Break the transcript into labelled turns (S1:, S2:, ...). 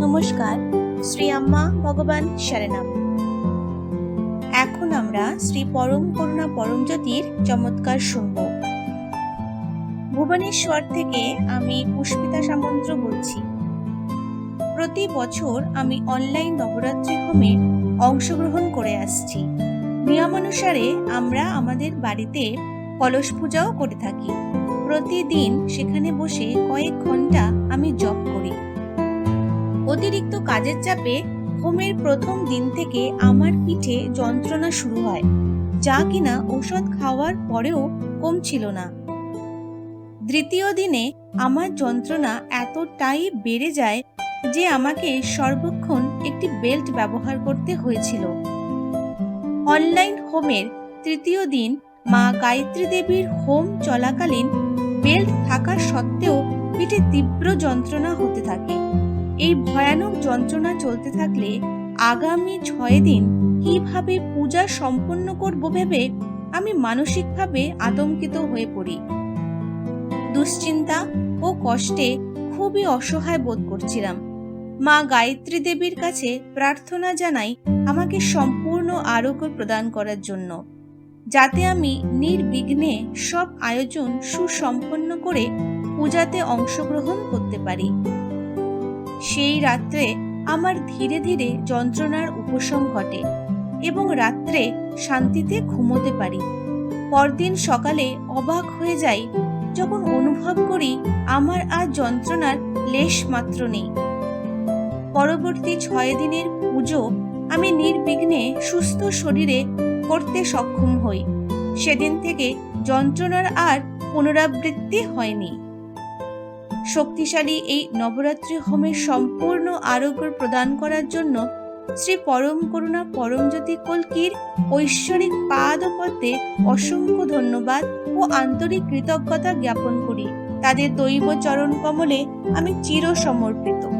S1: নমস্কার, শ্রী আম্মা ভগবান শরণাম। এখন আমরা শ্রী পরম করুণা পরমজ্যোতির চমৎকার শুনব। ভুবনেশ্বর থেকে আমি পুষ্পিতা সামন্ত বলছি। প্রতি বছর আমি অনলাইন নবরাত্রি হোমে অংশগ্রহণ করে আসছি। নিয়মানুসারে আমরা আমাদের বাড়িতে কলস পূজাও করে থাকি। প্রতিদিন সেখানে বসে কয়েক ঘণ্টা আমি জপ করি। অতিরিক্ত কাজের চাপে হোমের প্রথম দিন থেকে আমার পিঠে যন্ত্রণা শুরু হয়, যা কিনা ঔষধ খাওয়ার পরেও কমছিল না। দ্বিতীয় দিনে আমার যন্ত্রণা এতটাই বেড়ে যায় যে আমাকে সর্বক্ষণ একটি বেল্ট ব্যবহার করতে হয়েছিল। অনলাইন হোমের তৃতীয় দিন মা গায়ত্রী দেবীর হোম চলাকালীন বেল্ট থাকা সত্ত্বেও পিঠে তীব্র যন্ত্রণা হতে থাকে। এই ভয়ানক যন্ত্রণা চলতে থাকলে আগামী ছয় দিন কীভাবে পূজা সম্পন্ন করব ভেবে আমি মানসিকভাবে আতঙ্কিত হয়ে পড়ি। দুশ্চিন্তা ও কষ্টে খুবই অসহায় বোধ করছিলাম। মা গায়ত্রী দেবীর কাছে প্রার্থনা জানাই আমাকে সম্পূর্ণ আরোগ্য প্রদান করার জন্য, যাতে আমি নির্বিঘ্নে সব আয়োজন সুসম্পন্ন করে পূজাতে অংশগ্রহণ করতে পারি। সেই রাত্রে আমার ধীরে ধীরে যন্ত্রণার উপশম ঘটে এবং রাত্রে শান্তিতে ঘুমোতে পারি। পরদিন সকালে অবাক হয়ে যাই যখন অনুভব করি আমার আর যন্ত্রণার লেশ মাত্র নেই। পরবর্তী ছয় দিনের পুজো আমি নির্বিঘ্নে সুস্থ শরীরে করতে সক্ষম হই। সেদিন থেকে যন্ত্রণার আর পুনরাবৃত্তি হয়নি। শক্তিশালী এই নবরাত্রি হোমের সম্পূর্ণ আরোগ্য প্রদান করার জন্য শ্রী পরম করুণা পরমজ্যোতি কলকির ঐশ্বরিক পাদপদ্মে অসংখ্য ধন্যবাদ ও আন্তরিক কৃতজ্ঞতা জ্ঞাপন করি। তাদের দৈব চরণ কমলে আমি চির সমর্পিত